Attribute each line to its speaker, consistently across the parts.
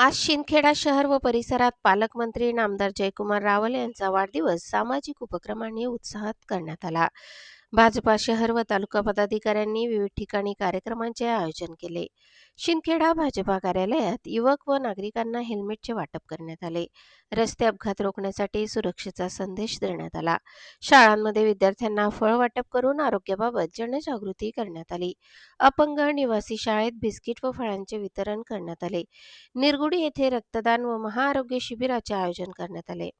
Speaker 1: आज शिंदखेडा शहर व परिसरात पालकमंत्री नामदार जयकुमार रावल यांचा वाढदिवस सामाजिक उपक्रमांनी उत्साहात करण्यात आला. भाजपा शहर व तालुका पदाधिकाऱ्यांनी विविध ठिकाणी कार्यक्रमांचे आयोजन केले. शिंदखेडा भाजपा कार्यालयात युवक व नागरिकांना हेल्मेटचे वाटप करण्यात आले. रस्ते अपघात रोखण्यासाठी सुरक्षेचा संदेश देण्यात आला. शाळांमध्ये विद्यार्थ्यांना फळ वाटप करून आरोग्याबाबत जनजागृती करण्यात आली. अपंग निवासी शाळेत बिस्किट व फळांचे वितरण करण्यात आले. निरगुडी येथे रक्तदान व महाआरोग्य शिबिराचे आयोजन करण्यात आले.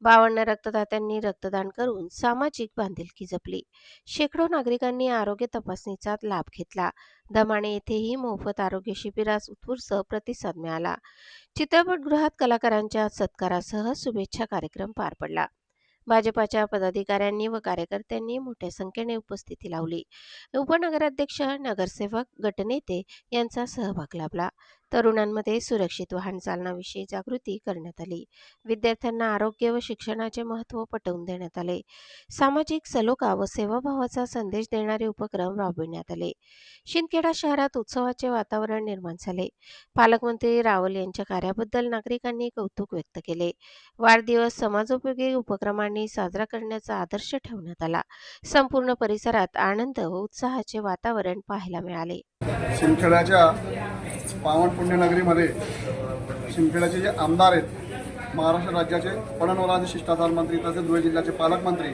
Speaker 1: बावन्न रक्तदात्यांनी रक्तदान करून सामाजिक बांधिलकी जपली. शेकडो नागरिकांनी आरोग्य तपासणीचा लाभ घेतला. दमाणे येथेही मोफत आरोग्य शिबिरास उत्स्फूर्त प्रतिसाद मिळाला. चित्रपटगृहात कलाकारांच्या सत्कारासह शुभेच्छा कार्यक्रम पार पडला. भाजपाच्या पदाधिकाऱ्यांनी व कार्यकर्त्यांनी मोठ्या संख्येने उपस्थिती लावली. उपनगराध्यक्ष नगरसेवक गटनेते यांचा सहभाग लाभला. तरुणांमध्ये सुरक्षित वाहन चालनाविषयी जागृती करण्यात आली. विद्यार्थ्यांना आरोग्य व शिक्षणाचे महत्त्व पटवून देण्यात आले. सामाजिक सलोखा व सेवाभावाचा संदेश देणारे उपक्रम राबविण्यात आले. शिंदखेडा शहरात उत्सवाचे वातावरण निर्माण झाले. पालकमंत्री रावल यांच्या कार्याबद्दल नागरिकांनी कौतुक व्यक्त केले. वाढदिवस समाजोपयोगी उपक्रमांनी साजरा करण्याचा आदर्श ठेवण्यात आला. संपूर्ण परिसरात आनंद व उत्साहाचे वातावरण पाहायला मिळाले.
Speaker 2: शिंदखेड्याच्या पावन पुण्यनगरीमध्ये शिंदखेड्याचे जे आमदार आहेत महाराष्ट्र राज्याचे पणनवराचे शिष्टाचार मंत्री तसेच धुळे जिल्ह्याचे पालकमंत्री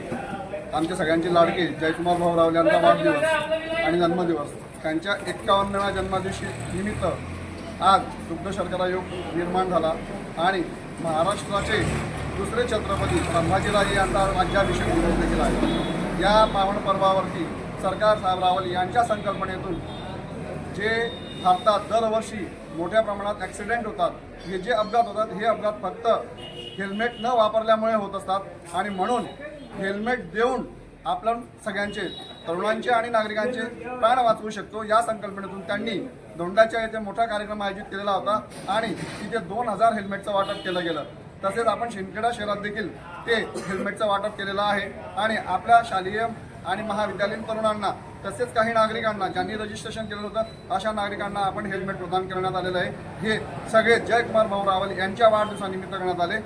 Speaker 2: आमच्या सगळ्यांचे लाडके जयकुमार भाऊ यांचा वाढदिवस आणि जन्मदिवस. त्यांच्या एक्कावन्नव्या जन्मदिवशी निमित्त आज दुग्ध शर्करा योग निर्माण झाला आणि महाराष्ट्राचे दुसरे छत्रपती संभाजीराजे यांचा राज्याभिषेक दिवस देखील आहे. या पावन पर्वावरती सरकार साहेब रावल यांच्या संकल्पनेतून जे भारतात दरवर्षी मोठ्या प्रमाणात ॲक्सिडेंट होतात हे जे अपघात होतात हे अपघात फक्त हेल्मेट न वापरल्यामुळे होत असतात. आणि म्हणून हेल्मेट देऊन आपण सगळ्यांचे तरुणांचे आणि नागरिकांचे प्राण वाचवू शकतो. या संकल्पनेतून त्यांनी दोंडाच्या येथे मोठा कार्यक्रम आयोजित केलेला होता आणि तिथे दोन हजार हेल्मेटचं वाटप केलं गेलं. तसेच आपण शिंदखेडा शहरात देखील ते हेल्मेटचं वाटप केलेलं आहे. आणि आपल्या शालेय आणि महाविद्यालयीन तरुणांना तसेच काही नागरिकांना ज्यांनी रजिस्ट्रेशन केलं होतं अशा नागरिकांना आपण हेल्मेट प्रदान करण्यात आलेलं आहे. हे सगळे जयकुमार भाऊ रावल यांच्या वाढदिवसानिमित्त करण्यात आले.